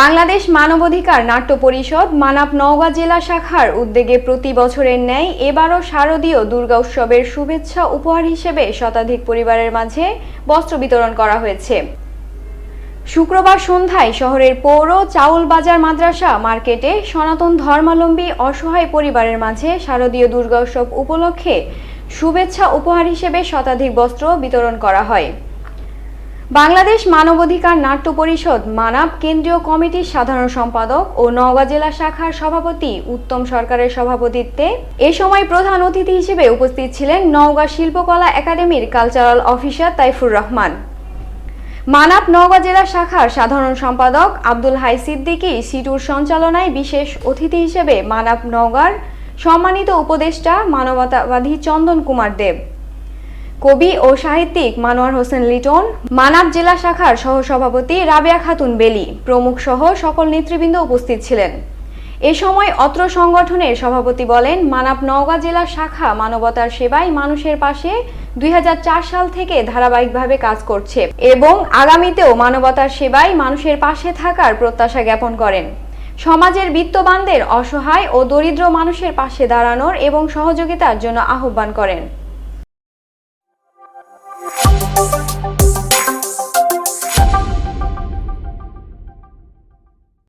বাংলাদেশ মানবাধিকার নাট্য পরিষদ মানাব নওগাঁ জেলা শাখার উদ্যোগে প্রতি বছরের ন্যায় এবারও শারদীয় দুর্গা উৎসবের শুভেচ্ছা উপহার হিসেবে শতাধিক পরিবারের মাঝে বস্ত্র বিতরণ করা হয়েছে। শুক্রবার সন্ধ্যায় শহরের পৌর চাউল বাজার মাদ্রাসা মার্কেটে সনাতন ধর্মাবলম্বী অসহায় পরিবারের মাঝে শারদীয় দুর্গা উৎসব উপলক্ষে শুভেচ্ছা উপহার হিসেবে শতাধিক বস্ত্র বিতরণ করা হয়। বাংলাদেশ মানবাধিকার নাট্য পরিষদ, মানব কেন্দ্রীয় কমিটির সাধারণ সম্পাদক ও নওগাঁ জেলা শাখার সভাপতি উত্তম সরকারের সভাপতিত্বে এ সময় প্রধান অতিথি হিসেবে উপস্থিত ছিলেন নওগাঁ শিল্পকলা একাডেমির কালচারাল অফিসার তাইফুর রহমান। মানাব নওগাঁ জেলা শাখার সাধারণ সম্পাদক আব্দুল হাই সিদ্দিকী সিটুর সঞ্চালনায় বিশেষ অতিথি হিসেবে মানাব নওগাঁর সম্মানিত উপদেষ্টা মানবতাবাদী চন্দন কুমার দেব। কবি ও সাহিত্যিক মানোয়ার হোসেন লিটন, মানাব জেলা শাখার সহসভাপতি রাবেয়া খাতুন বেলি, প্রমুখ সহ সকল নেতৃবৃন্দ উপস্থিত ছিলেন। এ সময় অত্র সংগঠনের সভাপতি বলেন, মানাব নওগাঁ জেলা শাখা মানবতার সেবায় মানুষের পাশে দুই হাজার চার সাল থেকে ধারাবাহিকভাবে কাজ করছে এবং আগামীতেও মানবতার সেবায় মানুষের পাশে থাকার প্রত্যাশা জ্ঞাপন করেন। সমাজের বিত্তবানদের অসহায় ও দরিদ্র মানুষের পাশে দাঁড়ানোর এবং সহযোগিতার জন্য আহ্বান করেন। Thank you